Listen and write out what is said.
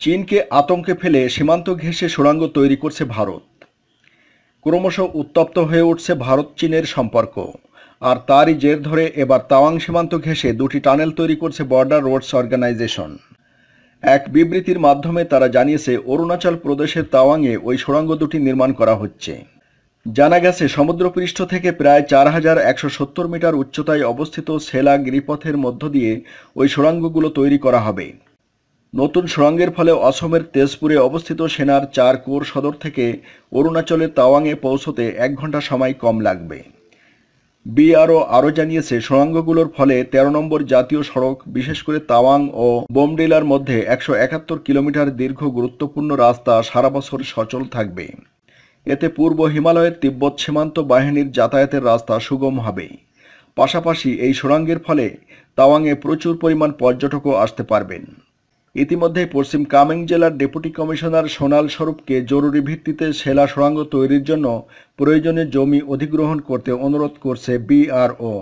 চীনকে আতঙ্কে ফেলে সীমান্ত ঘেঁষে সুড়ঙ্গ তৈরি করছে ভারত। ক্রমশ উত্তপ্ত হয়ে উঠছে ভারত চীনের সম্পর্ক। আর তারই জের ধরে এবার তাওয়াং সীমান্ত ঘেঁষে দুটি টানেল তৈরি করছে বর্ডার রোডস অর্গানাইজেশন এক বিবৃতির মাধ্যমে তারা জানিয়েছে, অরুণাচল প্রদেশের তাওয়াংয়ে ওই সুড়ঙ্গ দুটি নির্মাণ করা হচ্ছে। জানা গেছে, সমুদ্রপৃষ্ঠ থেকে প্রায় চার হাজার একশো সত্তর মিটার উচ্চতায় অবস্থিত সেলা গিরিপথের মধ্য দিয়ে ওই সুড়ঙ্গগুলো তৈরি করা হবে। নতুন সুড়ঙ্গের ফলে অসমের তেজপুরে অবস্থিত সেনার চার কোর সদর থেকে অরুণাচলের তাওয়াংয়ে পৌঁছতে এক ঘণ্টা সময় কম লাগবে। বিআরও আরও জানিয়েছে, সুড়ঙ্গগুলোর ফলে তেরো নম্বর জাতীয় সড়ক, বিশেষ করে তাওয়াং ও বোমডিলার মধ্যে একশো একাত্তর কিলোমিটার দীর্ঘ গুরুত্বপূর্ণ রাস্তা সারা বছর সচল থাকবে। এতে পূর্ব হিমালয়ের তিব্বত সীমান্ত বাহিনীর যাতায়াতের রাস্তা সুগম হবে। পাশাপাশি এই সুড়ঙ্গের ফলে তাওয়াংয়ে প্রচুর পরিমাণ পর্যটকও আসতে পারবেন। ইতিমধ্যে পশ্চিম কামেং জেলার ডেপুটি কমিশনার সোনাল স্বরূপকে জরুরি ভিত্তিতে সেলা সুড়াঙ্গ তৈরির জন্য প্রয়োজনে জমি অধিগ্রহণ করতে অনুরোধ করছে বিআরও।